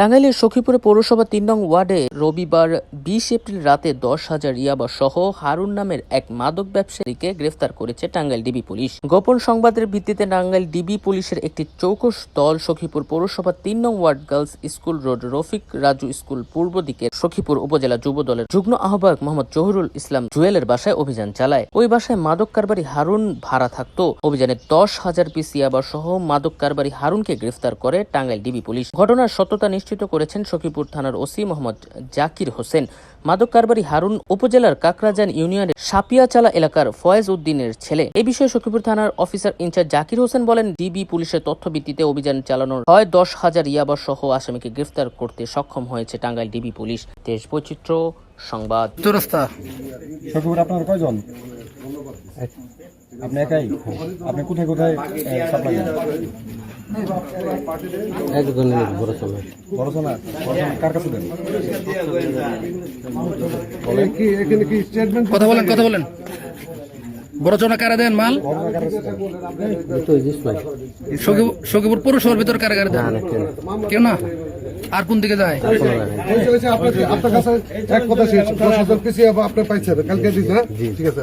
টাঙ্গাইলের সখীপুরে পৌরসভা তিন নং ওয়ার্ডে রবিবার বিশ এপ্রিল রাতে দশ হাজার ইয়াবা সহ হারুন নামের এক মাদক ব্যবসায়ীকে গ্রেফতার করেছে টাঙ্গাইল ডিবি পুলিশ। গোপন সংবাদের ভিত্তিতে টাঙ্গাইল ডিবি পুলিশের একটি চৌকস দল সখীপুর পৌরসভা তিন নং ward girls school road Rafiq Raju school পূর্ব দিকে সখীপুর উপজেলা যুব দলের যুগ্ম আহ্বায়ক মোহাম্মদ জহুরুল ইসলাম জুয়েলের বাসায় অভিযান চালায়। ওই বাসায় মাদক কারবারি হারুন ভাড়া থাকতো। অভিযানে দশ হাজার পিস ইয়াবা সহ মাদক কারবারি হারুনকে গ্রেফতার করে টাঙ্গাইল ডিবি পুলিশ। ঘটনার সত্যতা নিশ্চিত করেছেন সখীপুর থানার ওসি মোহাম্মদ জাকির হোসেন। মাদক কারবারি হারুন উপজেলার কাকরাজান ইউনিয়নের সাপিয়াচালা এলাকার ফয়েজ উদ্দিনের ছেলে। এ বিষয়ে সখীপুর থানার অফিসার ইনচার্জ জাকির হোসেন বলেন, ডিবি পুলিশের তথ্য ভিত্তিতে অভিযান চালানোর হয়। দশ হাজার ইয়াবা সহ আসামিকে গ্রেফতার করতে সক্ষম হয়েছে টাঙ্গাইল ডিবি পুলিশ। দেশ বৈচিত্র্য সংবাদ। আপনি একাই? আপনি কোথায় কোথায় সাপ্লাই একজনের বড় সোনা বড় সোনা কার কাছে দেন? কথা বলেন কথা বলেন। বড় চনা কারা দেন? মাল সখীপুর পৌরসভার ভিতর কারা কারা দেন? কেউ না। আর কোন দিকে যায়? আপনার কাছে এক কথা শেষ। দশ হাজার পিছিয়ে আপনার পাইছে কালকে দিন হ্যাঁ? ঠিক আছে